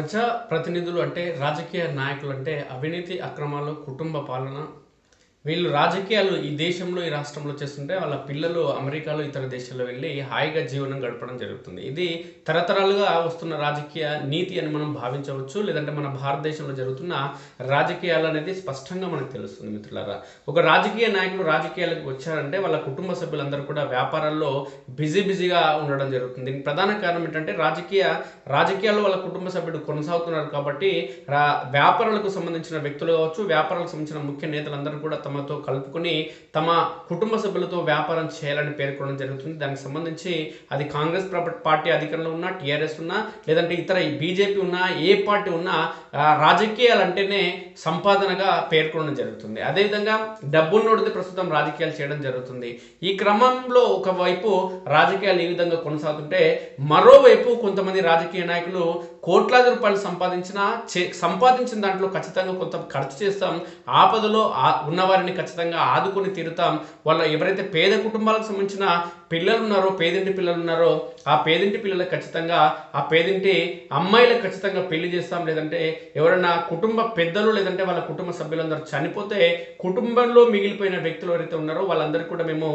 ప్రజా ప్రతినిధులు అంటే రాజకీయ నాయకులు అంటే అవినీతి అక్రమాలు కుటుంబ పాలన వీళ్ళు రాజకీయాలు ఈ దేశంలో ఈ రాష్ట్రంలో చేస్తుంటే వాళ్ళ పిల్లలు అమెరికాలో ఇతర దేశాల్లో వెళ్ళి హాయిగా జీవనం గడపడం జరుగుతుంది. ఇది తరతరాలుగా వస్తున్న రాజకీయ నీతి అని మనం భావించవచ్చు. లేదంటే మన భారతదేశంలో జరుగుతున్న రాజకీయాలు అనేది స్పష్టంగా మనకు తెలుస్తుంది మిత్రులారా. ఒక రాజకీయ నాయకులు రాజకీయాలకు వచ్చారంటే వాళ్ళ కుటుంబ సభ్యులందరూ కూడా వ్యాపారాల్లో బిజీ బిజీగా ఉండడం జరుగుతుంది. దీనికి ప్రధాన కారణం ఏంటంటే రాజకీయ రాజకీయాల్లో వాళ్ళ కుటుంబ సభ్యుడు కొనసాగుతున్నారు కాబట్టి రా వ్యాపారాలకు సంబంధించిన వ్యక్తులు కావచ్చు వ్యాపారాలకు సంబంధించిన ముఖ్య నేతలందరూ కూడా తమతో కలుపుకొని తమ కుటుంబ సభ్యులతో వ్యాపారం చేయాలని పేర్కొనడం జరుగుతుంది. దానికి సంబంధించి అది కాంగ్రెస్ పార్టీ అధికారంలో ఉన్నా టీఆర్ఎస్ ఉన్నా లేదంటే ఇతర బీజేపీ ఉన్నా ఏ పార్టీ ఉన్నా రాజకీయాలు అంటేనే సంపాదనగా పేర్కొనడం జరుగుతుంది. అదేవిధంగా డబ్బున్నోడితే ప్రస్తుతం రాజకీయాలు చేయడం జరుగుతుంది. ఈ క్రమంలో ఒకవైపు రాజకీయాలు ఈ విధంగా కొనసాగుతుంటే మరోవైపు కొంతమంది రాజకీయ నాయకులు కోట్లాది రూపాయలు సంపాదించిన చే- సంపాదించిన దాంట్లో ఖచ్చితంగా కొంత ఖర్చు చేస్తాం. ఆపదలో ఉన్నవారి వారిని ఖచ్చితంగా ఆదుకొని తీరుతాం. వాళ్ళ ఎవరైతే పేద కుటుంబాలకు సంబంధించిన పిల్లలు ఉన్నారో పేదింటి పిల్లలు ఉన్నారో ఆ పేదింటి పిల్లలకు ఖచ్చితంగా ఆ పేదింటి అమ్మాయిలకు ఖచ్చితంగా పెళ్ళి చేస్తాం. లేదంటే ఎవరైనా కుటుంబ పెద్దలు లేదంటే వాళ్ళ కుటుంబ సభ్యులందరూ చనిపోతే కుటుంబంలో మిగిలిపోయిన వ్యక్తులు ఎవరైతే ఉన్నారో వాళ్ళందరికీ కూడా మేము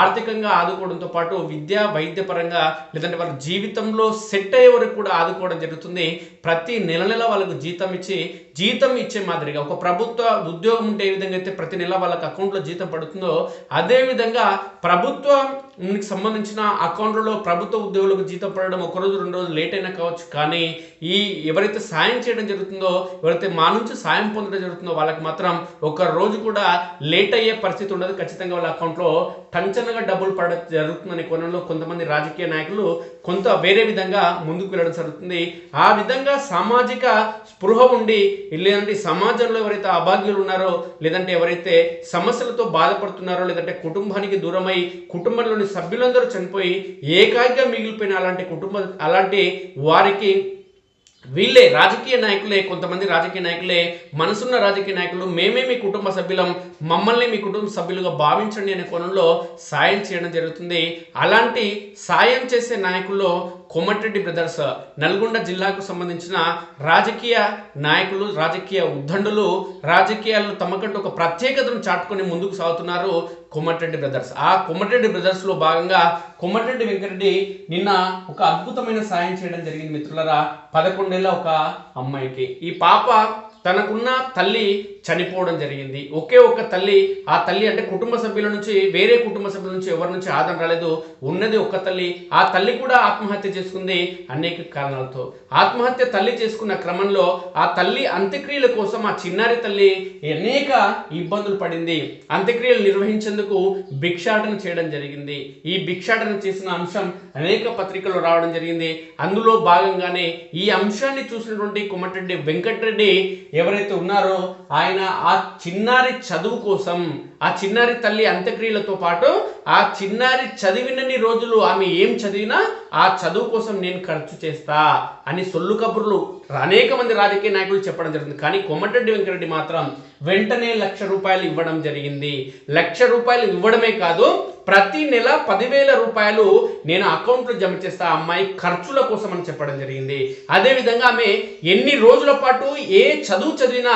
ఆర్థికంగా ఆదుకోవడంతో పాటు విద్యా వైద్యపరంగా లేదంటే వాళ్ళ జీవితంలో సెట్ అయ్యే వరకు కూడా ఆదుకోవడం జరుగుతుంది. ప్రతి నెల నెల వాళ్ళకు జీతం ఇచ్చి జీతం ఇచ్చే మాదిరిగా ఒక ప్రభుత్వ ఉద్యోగం ఉంటే ఏ విధంగా అయితే ప్రతి నెల వాళ్ళకి అకౌంట్లో జీతం పడుతుందో అదేవిధంగా ప్రభుత్వం ప్రభుత్వానికి సంబంధించిన అకౌంట్లలో ప్రభుత్వ ఉద్యోగులకు జీతం పడడం ఒక రోజు రెండు రోజులు లేట్ అయినా కావచ్చు. కానీ ఈ ఎవరైతే సాయం చేయడం జరుగుతుందో ఎవరైతే మా నుంచి సాయం పొందడం జరుగుతుందో వాళ్ళకి మాత్రం ఒక రోజు కూడా లేట్ అయ్యే పరిస్థితి ఉండదు. ఖచ్చితంగా వాళ్ళ అకౌంట్లో టంచనగా డబ్బులు పడ జరుగుతుందనే కోణంలో కొంతమంది రాజకీయ నాయకులు కొంత వేరే విధంగా ముందుకు వెళ్ళడం జరుగుతుంది. ఆ విధంగా సామాజిక స్పృహ ఉండి లేదంటే సమాజంలో ఎవరైతే అభాగ్యులు ఉన్నారో లేదంటే ఎవరైతే సమస్యలతో బాధపడుతున్నారో లేదంటే కుటుంబానికి దూరమై కుటుంబంలోని సభ్యులందరూ చనిపోయి ఏకాగ్గా మిగిలిపోయిన అలాంటి కుటుంబ అలాంటి వారికి వీళ్ళే రాజకీయ నాయకులే కొంతమంది రాజకీయ నాయకులే మనసున్న రాజకీయ నాయకులు మేమే మీ కుటుంబ సభ్యులం మమ్మల్ని మీ కుటుంబ సభ్యులుగా భావించండి అనే కోణంలో సాయం చేయడం జరుగుతుంది. అలాంటి సాయం చేసే నాయకుల్లో కోమటిరెడ్డి బ్రదర్స్ నల్గొండ జిల్లాకు సంబంధించిన రాజకీయ నాయకులు రాజకీయ ఉద్దండులు రాజకీయాల్లో తమకంటూ ఒక ప్రత్యేకతను చాటుకొని ముందుకు సాగుతున్నారు కొమ్మటిరెడ్డి బ్రదర్స్. ఆ కొమ్మటిరెడ్డి బ్రదర్స్లో భాగంగా కొమ్మటిరెడ్డి వెంకరెడ్డి నిన్న ఒక అద్భుతమైన సాయం చేయడం జరిగింది మిత్రులరా. పదకొండేళ్ళ ఒక అమ్మాయికి. ఈ పాప తనకున్న తల్లి చనిపోవడం జరిగింది. ఒకే ఒక తల్లి ఆ తల్లి అంటే కుటుంబ సభ్యుల నుంచి వేరే కుటుంబ సభ్యుల నుంచి ఎవరి నుంచి ఆదరణ రాలేదు. ఉన్నది ఒక్క తల్లి. ఆ తల్లి కూడా ఆత్మహత్య చేసుకుంది అనేక కారణాలతో. ఆత్మహత్య తల్లి చేసుకున్న క్రమంలో ఆ తల్లి అంత్యక్రియల కోసం ఆ చిన్నారి తల్లి అనేక ఇబ్బందులు పడింది. అంత్యక్రియలు నిర్వహించేందుకు భిక్షాటన చేయడం జరిగింది. ఈ భిక్షాటన చేసిన అంశం అనేక పత్రికలు రావడం జరిగింది. అందులో భాగంగానే ఈ అంశాన్ని చూసినటువంటి కొమ్మటిరెడ్డి వెంకటరెడ్డి ఎవరైతే ఉన్నారో ఆయన ఆ చిన్నారి చదువు కోసం ఆ చిన్నారి తల్లి అంత్యక్రియలతో పాటు ఆ చిన్నారి చదివినన్ని రోజులు ఆమె ఏం చదివినా ఆ చదువు కోసం నేను ఖర్చు చేస్తా అని సొల్లు కబుర్లు అనేక మంది రాజకీయ నాయకులు చెప్పడం జరిగింది. కానీ కొమ్మటిరెడ్డి వెంకరెడ్డి మాత్రం వెంటనే లక్ష రూపాయలు ఇవ్వడం జరిగింది. లక్ష రూపాయలు ఇవ్వడమే కాదు ప్రతి నెల పదివేల రూపాయలు నేను అకౌంట్లో జమ చేస్తా ఆ అమ్మాయి ఖర్చుల కోసం అని చెప్పడం జరిగింది. అదేవిధంగా ఆమె ఎన్ని రోజుల పాటు ఏ చదువు చదివినా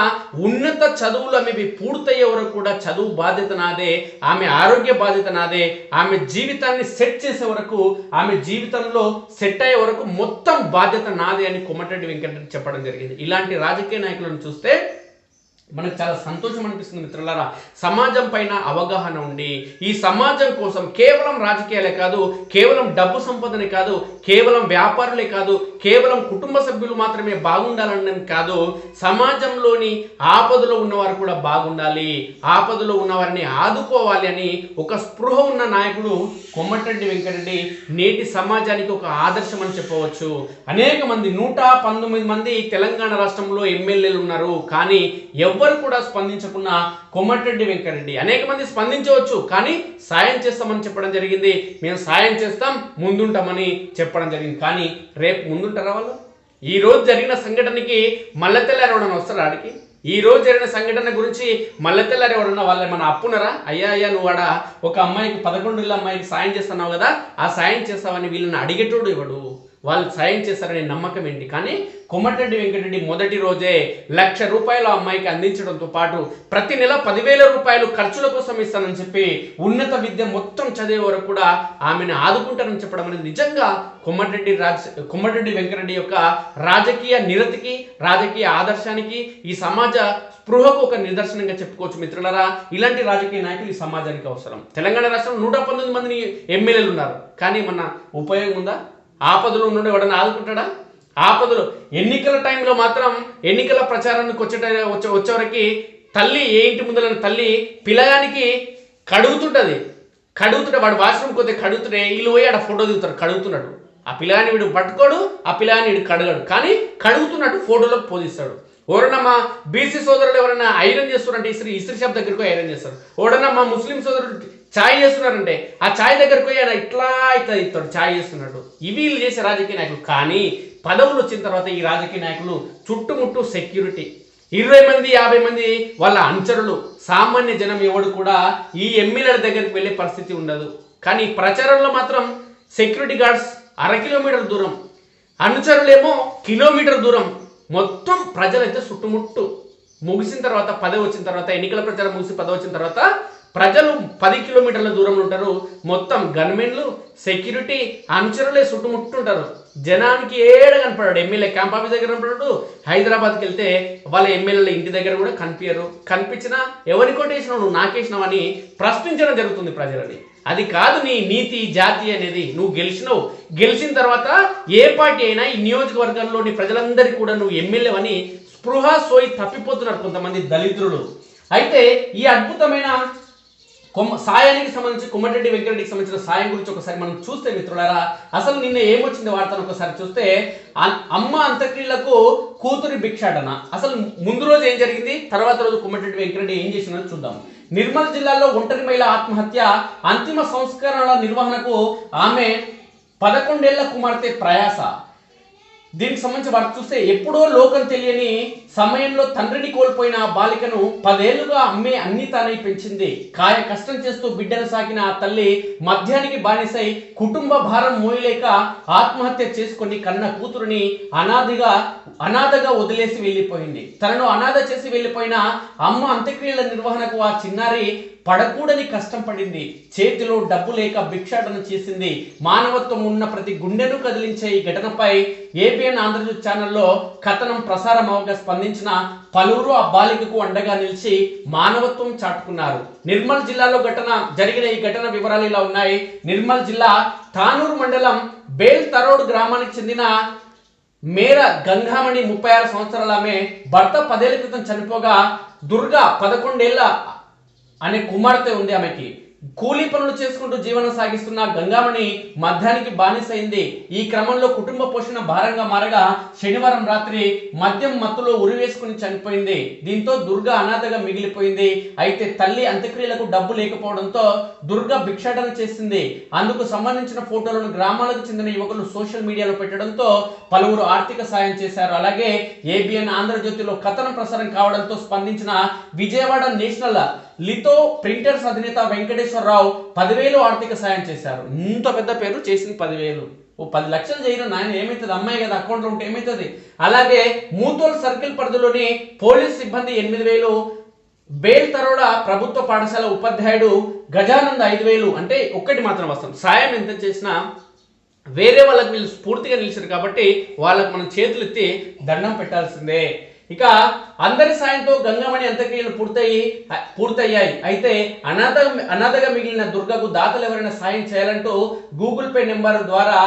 ఉన్నత చదువులు ఆమె పూర్తయ్యే వరకు కూడా చదువు బాధ్యత నాదే ఆమె ఆరోగ్య బాధ్యత నాదే ఆమె జీవితాన్ని సెట్ చేసే వరకు ఆమె జీవితంలో సెట్ అయ్యే వరకు మొత్తం బాధ్యత నాదే అని కొమ్మటిరెడ్డి వెంకటరెడ్డి చెప్పడం జరిగింది. ఇలాంటి రాజకీయ నాయకులను చూస్తే మనకు చాలా సంతోషం అనిపిస్తుంది మిత్రులారా. సమాజం పైన అవగాహన ఉండి ఈ సమాజం కోసం కేవలం రాజకీయాలే కాదు కేవలం డబ్బు సంపదనే కాదు కేవలం వ్యాపారులే కాదు కేవలం కుటుంబ సభ్యులు మాత్రమే బాగుండాలని కాదు సమాజంలోని ఆపదలో ఉన్నవారు కూడా బాగుండాలి ఆపదలో ఉన్నవారిని ఆదుకోవాలి అని ఒక స్పృహ ఉన్న నాయకుడు కొమ్మటిరెడ్డి వెంకటరెడ్డి నేటి సమాజానికి ఒక ఆదర్శం అని చెప్పవచ్చు. అనేక మంది నూట పంతొమ్మిది మంది తెలంగాణ రాష్ట్రంలో ఎమ్మెల్యేలు ఉన్నారు. కానీ ఎవ్వరు కూడా స్పందించకున్న కొమ్మటిరెడ్డి వెంకరెడ్డి అనేక మంది స్పందించవచ్చు కానీ సాయం చేస్తామని చెప్పడం జరిగింది. మేము సాయం చేస్తాం ముందుంటామని చెప్పడం జరిగింది. కానీ రేపు ముందుంటారా వాళ్ళు? ఈ రోజు జరిగిన సంఘటనకి మళ్ళీ ఎవడన్నా వస్తారా ఆడికి? ఈ రోజు జరిగిన సంఘటన గురించి మళ్ళీ ఎవడన్నా ఎవరన్నా వాళ్ళు ఏమన్నా అప్పునరా అయ్యా అయ్యా నువ్వు ఆడ ఒక అమ్మాయికి పదకొండు ఇళ్ళ అమ్మాయికి సాయం చేస్తున్నావు కదా ఆ సాయం చేస్తావని వీళ్ళని అడిగేటోడు ఇవ్వడు వాళ్ళు సాయం చేస్తారనే నమ్మకం ఏంటి? కానీ కొమ్మటిరెడ్డి వెంకటరెడ్డి మొదటి రోజే లక్ష రూపాయలు ఆ అమ్మాయికి అందించడంతో పాటు ప్రతి నెల పదివేల రూపాయలు ఖర్చుల కోసం ఇస్తానని చెప్పి ఉన్నత విద్య మొత్తం చదివే వరకు కూడా ఆమెను ఆదుకుంటారని చెప్పడం అనేది నిజంగా కొమ్మటిరెడ్డి రాజ కొమ్మటిరెడ్డి వెంకటరెడ్డి యొక్క రాజకీయ నిరతికి రాజకీయ ఆదర్శానికి ఈ సమాజ స్పృహకు ఒక నిదర్శనంగా చెప్పుకోవచ్చు మిత్రులరా. ఇలాంటి రాజకీయ నాయకులు ఈ సమాజానికి అవసరం. తెలంగాణ రాష్ట్రంలో నూట పంతొమ్మిది మంది ఎమ్మెల్యేలు ఉన్నారు. కానీ మన ఉపయోగం ఉందా? ఆపదలు నుండి ఎవడన్నా ఆదుకుంటాడా? ఆపదలు ఎన్నికల టైంలో మాత్రం ఎన్నికల ప్రచారానికి వచ్చేట వచ్చే వచ్చేవరకి తల్లి ఏ ఇంటి ముందర తల్లి పిల్లగానికి కడుగుతుంటుంది. కడుగుతుంటే వాడు వాష్రూమ్ కొద్దిగా కడుగుతుంటే వీళ్ళు పోయి ఆడ ఫోటో దిగుతారు కడుగుతున్నాడు. ఆ పిల్లగాని వీడు పట్టుకోడు ఆ పిల్లగాని వీడు కడగడు. కానీ కడుగుతున్నట్టు ఫోటోలోకి పోదిస్తాడు ఎవరన్నా మా బీసీ సోదరుడు ఎవరైనా ఐరన్ చేస్తారంటే ఇస్త్రీ ఇస్త్రీ షాప్ దగ్గరకు ఐరన్ చేస్తారు. ఎవరన్నా మా ముస్లిం సోదరుడు ఛాయ్ చేస్తున్నారంటే ఆ ఛాయ్ దగ్గరికి పోయి ఆయన ఇట్లా ఇట్లా ఇస్తాడు ఛాయ్ చేస్తున్నాడు. ఇవి వీళ్ళు చేసే రాజకీయ నాయకులు. కానీ పదవులు వచ్చిన తర్వాత ఈ రాజకీయ నాయకులు చుట్టుముట్టు సెక్యూరిటీ ఇరవై మంది యాభై మంది వాళ్ళ అనుచరులు. సామాన్య జనం ఎవడు కూడా ఈ ఎమ్మెల్యేల దగ్గరికి వెళ్ళే పరిస్థితి ఉండదు. కానీ ప్రచారంలో మాత్రం సెక్యూరిటీ గార్డ్స్ అర కిలోమీటర్ దూరం. అనుచరులేమో కిలోమీటర్ దూరం. మొత్తం ప్రజలైతే చుట్టుముట్టు. ముగిసిన తర్వాత పదవి వచ్చిన తర్వాత ఎన్నికల ప్రచారం ముగిసి పదవి వచ్చిన తర్వాత ప్రజలు పది కిలోమీటర్ల దూరంలో ఉంటారు. మొత్తం గన్మెన్లు సెక్యూరిటీ అనుచరులే చుట్టుముట్టుంటారు. జనానికి ఏడ కనపడాడు. ఎమ్మెల్యే క్యాంప్ ఆఫీస్ దగ్గర కనపడాడు. హైదరాబాద్కి వెళ్తే వాళ్ళ ఎమ్మెల్యేల ఇంటి దగ్గర కూడా కనిపించరు కనిపించినా ఎవరి కొట్టేసినావు నువ్వు నాకేసినావు అని ప్రశ్నించడం జరుగుతుంది ప్రజలని. అది కాదు నీ నీతి జాతి అనేది. నువ్వు గెలిచినావు. గెలిచిన తర్వాత ఏ పార్టీ అయినా ఈ నియోజకవర్గంలోని ప్రజలందరికీ కూడా నువ్వు ఎమ్మెల్యే అని స్పృహ సోయి తప్పిపోతున్నారు కొంతమంది దళితులు. అయితే ఈ అద్భుతమైన కొమ్మ సాయానికి సంబంధించి కొమ్మటిరెడ్డి వెంకటరెడ్డికి సంబంధించిన సాయం గురించి ఒకసారి మనం చూస్తే మిత్రులారా అసలు నిన్న ఏమొచ్చింది వార్తను ఒకసారి చూస్తే అమ్మ అంత్యక్రియలకు కూతురి భిక్షాటన. అసలు ముందు రోజు ఏం జరిగింది? తర్వాత రోజు కొమ్మటిరెడ్డి వెంకటరెడ్డి ఏం చేసినారో చూద్దాం. నిర్మల్ జిల్లాలో ఒంటరి మహిళ ఆత్మహత్య అంతిమ సంస్కరణల నిర్వహణకు ఆమె పదకొండేళ్ళ కుమార్తె ప్రయాస. దీనికి సంబంధించి వారు చూస్తే ఎప్పుడో లోకం తెలియని సమయంలో తండ్రిని కోల్పోయిన ఆ బాలికను పదేళ్ళుగా అమ్మే అన్ని తానై పెంచింది. కాయ కష్టం చేస్తూ బిడ్డను సాకిన ఆ తల్లి మద్యానికి బానిసై కుటుంబ భారం మోయలేక ఆత్మహత్య చేసుకుని కన్న కూతురుని అనాదిగా అనాథగా వదిలేసి వెళ్ళిపోయింది. తనను అనాథ చేసి వెళ్ళిపోయిన అమ్మ అంత్యక్రియల నిర్వహణకు ఆ చిన్నారి పడకూడని కష్టం పడింది. చేతిలో డబ్బు లేక భిక్షాటన చేసింది. మానవత్వం ఉన్న ప్రతి గుండెను కదిలించే ఈ ఘటనపై ఏబిఎన్ ఆంధ్రజ్యోతి ఛానల్లో కథనం ప్రసారం అవగా స్పందించిన పలువురు ఆ బాలికకు అండగా నిలిచి మానవత్వం చాటుకున్నారు. నిర్మల్ జిల్లాలో ఘటన జరిగిన ఈ ఘటన వివరాలు ఇలా ఉన్నాయి. నిర్మల్ జిల్లా తానూరు మండలం బేల్ తరోడ్ గ్రామానికి చెందిన మేర గంగామణి ముప్పై ఆరు సంవత్సరాల ఆమె భర్త పదేళ్ళ క్రితం చనిపోగా దుర్గా పదకొండేళ్ళ అనే కుమార్తె ఉంది ఆమెకి. కూలీ పనులు చేసుకుంటూ జీవనం సాగిస్తున్న గంగామణి మద్యానికి బానిసైంది. ఈ క్రమంలో కుటుంబ పోషణ భారంగా మారగా శనివారం రాత్రి మద్యం మత్తులో ఉరివేసుకుని చనిపోయింది. దీంతో దుర్గ అనాథగా మిగిలిపోయింది. అయితే తల్లి అంత్యక్రియలకు డబ్బు లేకపోవడంతో దుర్గ భిక్షాటన చేసింది. అందుకు సంబంధించిన ఫోటోలను గ్రామాలకు చెందిన యువకులు సోషల్ మీడియాలో పెట్టడంతో పలువురు ఆర్థిక సాయం చేశారు. అలాగే ఏబిఎన్ ఆంధ్రజ్యోతిలో కథనం ప్రసారం కావడంతో స్పందించిన విజయవాడ నేషనల్ లితో ప్రింటర్స్ అధినేత వెంకటేశ్వరరావు పదివేలు ఆర్థిక సాయం చేశారు. ఇంత పెద్ద పేరు చేసింది పదివేలు. ఓ పది లక్షలు చేయను నాయన ఏమవుతుంది అమ్మాయి కదా అకౌంట్లో ఉంటే ఏమవుతుంది అలాగే మూతోల్ సర్కిల్ పరిధిలోని పోలీస్ సిబ్బంది ఎనిమిది వేలు బేల్ తరోడ ప్రభుత్వ పాఠశాల ఉపాధ్యాయుడు గజానంద్ ఐదు వేలు అంటే ఒక్కటి మాత్రం వస్తాం సాయం ఎంత చేసినా వేరే వాళ్ళకి వీళ్ళు స్ఫూర్తిగా నిలిచారు కాబట్టి వాళ్ళకి మనం చేతులు ఎత్తి దండం పెట్టాల్సిందే. ఇక అందరి సాయంతో గంగామణి అంత్యక్రియలు పూర్తయి పూర్తయ్యాయి. అయితే అనాథ అనాథగా మిగిలిన దుర్గకు దాతలు ఎవరైనా సాయం చేయాలంటూ గూగుల్ పే నెంబర్ ద్వారా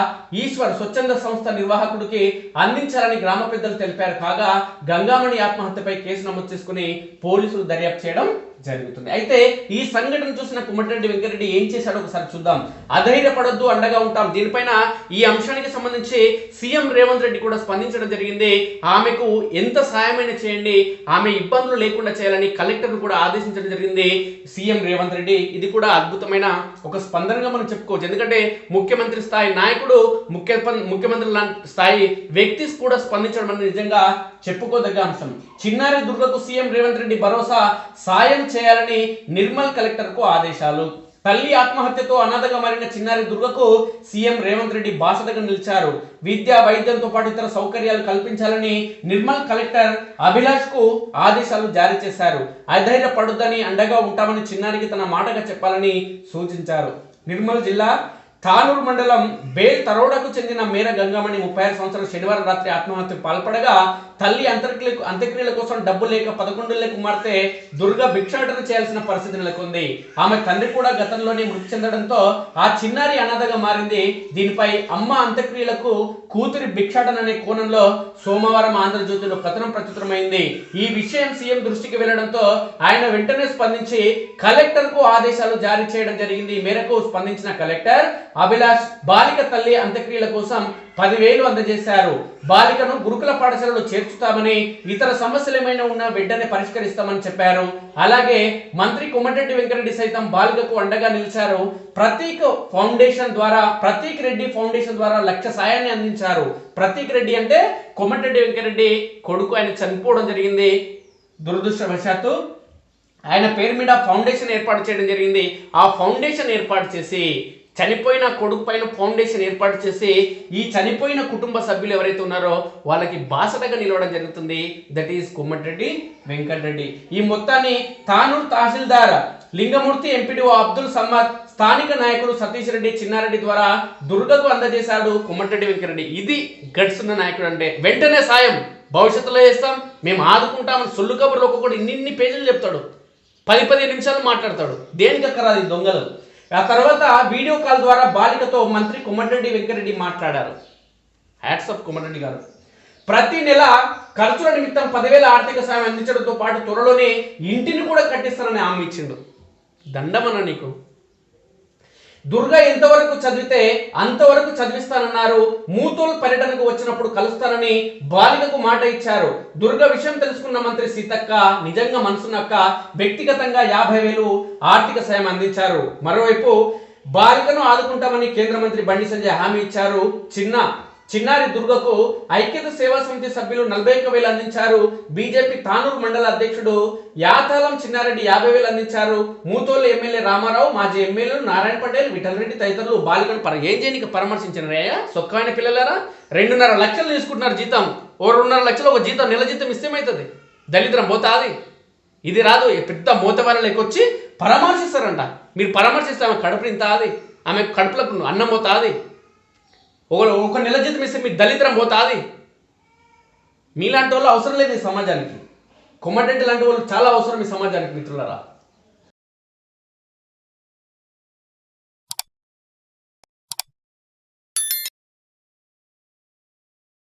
ఈశ్వర్ స్వచ్ఛంద సంస్థ నిర్వాహకుడికి అందించాలని గ్రామ పెద్దలు తెలిపారు. కాగా గంగామణి ఆత్మహత్యపై కేసు నమోదు చేసుకుని పోలీసులు దర్యాప్తు చేయడం జరుగుతుంది. అయితే ఈ సంఘటన చూసిన కుమ్మటిరెడ్డి వెంకరెడ్డి ఏం చేశాడో ఒకసారి చూద్దాం. అధైర్యపడొద్దు అండగా ఉంటాం. దీనిపైన ఈ అంశానికి సంబంధించి సీఎం రేవంత్ రెడ్డి కూడా స్పందించడం జరిగింది. ఆమెకు ఎంత సాయమైనా చేయండి ఆమె ఇబ్బందులు లేకుండా చేయాలని కలెక్టర్ కూడా ఆదేశించడం జరిగింది సీఎం రేవంత్ రెడ్డి. ఇది కూడా అద్భుతమైన ఒక స్పందనగా మనం చెప్పుకోవచ్చు. ఎందుకంటే ముఖ్యమంత్రి స్థాయి నాయకుడు ముఖ్య ముఖ్యమంత్రి లాంటి స్థాయి వ్యక్తి కూడా స్పందించడం అనేది నిజంగా చెప్పుకోదగ్గ అంశం. చిన్నారి దుర్గకు సీఎం రేవంత్ రెడ్డి భరోసా సాయం చేయాలని నిర్మల్ కలెక్టర్కు ఆదేశాలు. తల్లి ఆత్మహత్యతో అనాథగా మారిన చిన్నారి దుర్గకు సీఎం రేవంత్ రెడ్డి బాసటగా నిలిచారు. విద్య వైద్యంతో పాటు ఇతర సౌకర్యాలు కల్పించాలని నిర్మల్ కలెక్టర్ అభిలాష్కు ఆదేశాలు జారీ చేశారు. అధైర్యపడొద్దని అండగా ఉంటామని చిన్నారికి తన మాటగా చెప్పాలని సూచించారు. నిర్మల్ జిల్లా తానూరు మండలం బేల్ తరోడకు చెందిన మేర గంగామణి ముప్పై ఆరు సంవత్సరాలు శనివారం రాత్రి ఆత్మహత్య పాల్పడగా తల్లి అంత్యక్రియలకు అంత్యక్రియల కోసం డబ్బు లేక పదకొండేళ్ళ కుమార్తె దుర్గ భిక్షాటన చేయాల్సిన పరిస్థితి నెలకొంది. ఆమె తండ్రి కూడా గతంలోనే మృతి చెందడంతో ఆ చిన్నారి అనాథగా మారింది. దీనిపై అమ్మ అంత్యక్రియలకు కూతురి భిక్షాటన అనే కోణంలో సోమవారం ఆంధ్రజ్యోతిలో కథనం ప్రచురమైంది ఈ విషయం సీఎం దృష్టికి వెళ్ళడంతో ఆయన వెంటనే స్పందించి కలెక్టర్కు ఆదేశాలు జారీ చేయడం జరిగింది. ఈ మేరకు స్పందించిన కలెక్టర్ అభిలాష్ బాలిక తల్లి అంత్యక్రియల కోసం పదివేలు అందజేశారు. బాలికను గురుకుల పాఠశాలలో చేర్చుతామని ఇతర సమస్యలు ఏమైనా ఉన్నా వెంటనే పరిష్కరిస్తామని చెప్పారు. అలాగే మంత్రి కోమటిరెడ్డి వెంకరెడ్డి సైతం బాలికకు అండగా నిలిచారు. ప్రతీక్ ఫౌండేషన్ ద్వారా ప్రతీక్ రెడ్డి ఫౌండేషన్ ద్వారా లక్ష సాయాన్ని అందించారు. ప్రతీక్ రెడ్డి అంటే కోమటిరెడ్డి వెంకరెడ్డి కొడుకు. ఆయన చనిపోవడం జరిగింది దురదృష్టవశాత్తు. ఆయన పేరు మీద ఫౌండేషన్ ఏర్పాటు చేయడం జరిగింది. ఆ ఫౌండేషన్ ఏర్పాటు చేసి చనిపోయిన కొడుకు పైన ఫౌండేషన్ ఏర్పాటు చేసి ఈ చనిపోయిన కుటుంబ సభ్యులు ఎవరైతే ఉన్నారో వాళ్ళకి బాసటగా నిలవడం జరుగుతుంది. That is Komatireddy Venkatreddy. ఈ మొత్తాన్ని తాను తహసీల్దార్ లింగమూర్తి ఎంపీడీఓ అబ్దుల్ సమ్మద్ స్థానిక నాయకుడు సతీష్ రెడ్డి చిన్నారెడ్డి ద్వారా దుర్గకు అందజేశాడు కుమ్మటిరెడ్డి వెంకటరెడ్డి. ఇది గట్స్ ఉన్న నాయకుడు అంటే వెంటనే సాయం. భవిష్యత్తులో చేస్తాం. మేము ఆదుకుంటామని సొల్లు కబుర్లు ఒక్కొక్కటి ఇన్ని ఇన్ని పేజీలు చెప్తాడు. పది పది నిమిషాలు మాట్లాడతాడు. దేనికి అక్కరాదు దొంగలు? ఆ తర్వాత వీడియో కాల్ ద్వారా బాలికతో మంత్రి కుమ్మరెడ్డి వెంకరెడ్డి మాట్లాడారు. హ్యాట్సప్ కుమ్మరెడ్డి గారు. ప్రతి నెల ఖర్చుల నిమిత్తం పదివేల ఆర్థిక సాయం అందించడంతో పాటు త్వరలోనే ఇంటిని కూడా కట్టిస్తానని హామీ ఇచ్చిండు. దండమన నీకు? దుర్గా ఎంతవరకు చదివితే అంతవరకు చదివిస్తానన్నారు. మూతోల్ పర్యటనకు వచ్చినప్పుడు కలుస్తానని బాలికకు మాట ఇచ్చారు. దుర్గ విషయం తెలుసుకున్న మంత్రి సీతక్క నిజంగా మనసునక్క వ్యక్తిగతంగా యాభై వేలు ఆర్థిక సాయం అందించారు. మరోవైపు బాలికను ఆదుకుంటామని కేంద్ర మంత్రి బండి సంజయ్ హామీ ఇచ్చారు. చిన్న చిన్నారి దుర్గకు ఐక్యత సేవా సమితి సభ్యులు నలభై ఒక్క వేలు అందించారు. బీజేపీ తానూరు మండల అధ్యక్షుడు యాతాలం చిన్నారెడ్డి యాభై వేలు అందించారు. మూతోలు ఎమ్మెల్యే రామారావు మాజీ ఎమ్మెల్యేలు నారాయణ పటేల్ విఠల్ రెడ్డి తదితరులు బాలికను పర ఏం చేయనికి పరామర్శించిన రేయ? సొక్కమైన పిల్లలారా? రెండున్నర లక్షలు తీసుకుంటున్నారు జీతం. ఓ రెండున్నర లక్షలు ఒక జీతం నెల జీతం ఇష్టమవుతుంది దళిద్రం పోతాది. ఇది రాదు. పెద్ద మూతవాళ్ళ వచ్చి పరామర్శిస్తారంట. మీరు పరామర్శిస్తే ఆమె కడుపు ఇంత అది ఆమె కడుపులకు అన్నం పోతాది. ఒక ఒక నెల జీతం ఇస్తే మీ దళిద్రం పోతాది. మీలాంటి వాళ్ళు అవసరం లేదు ఈ సమాజానికి. కొమ్మటెంటి లాంటి వాళ్ళు చాలా అవసరం ఈ సమాజానికి మిత్రులరా.